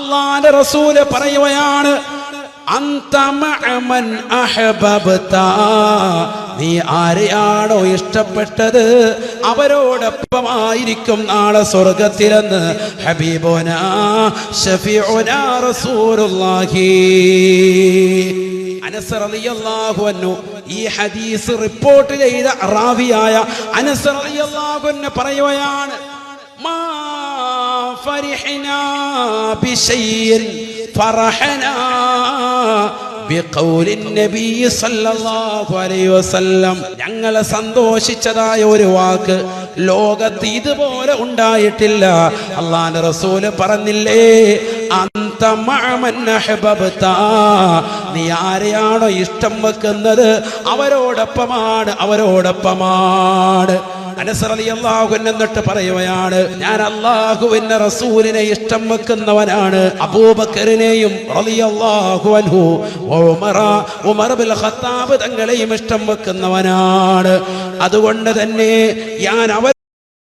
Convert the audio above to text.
അള്ളാന്റെ റസൂൽ പറയുകയാണ്. നീ ആരെയാണോ ഇഷ്ടപ്പെട്ടത്? അവരോടൊപ്പമായിരിക്കും നാളെ സ്വർഗത്തിലെന്ന്. ഈ ഹദീസ് റിപ്പോർട്ട് ചെയ്ത റാവിയായ അനസ് റളിയല്ലാഹു അൻഹു പറയുകയാണ് فرحنا بشيء فرحنا بقول النبي صلى الله عليه وسلم ഞങ്ങളെ സന്തോഷിച്ചതായ ഒരു വാക്ക് ലോകത്ത് ഇതുപോലെ ഉണ്ടായിട്ടില്ല അള്ളാന്റെ റസൂല് പറഞ്ഞില്ലേ അന്ത മഅമൻ അഹ്ബബ്ത. നീ ആരെയാണോ ഇഷ്ടം വെക്കുന്നത് അവരോടൊപ്പമാണ് അവരോടൊപ്പമാണ് അനസറിയാഹുൻ എന്നിട്ട് പറയുകയാണ് ഞാൻ അള്ളാഹുവിന്റെ റസൂലിനെ ഇഷ്ടം വെക്കുന്നവനാണ്. അബൂബക്കറിനെയും ഖത്താബ് തങ്ങളെയും ഇഷ്ടം വെക്കുന്നവനാണ്. അതുകൊണ്ട് തന്നെ ഞാൻ അവർ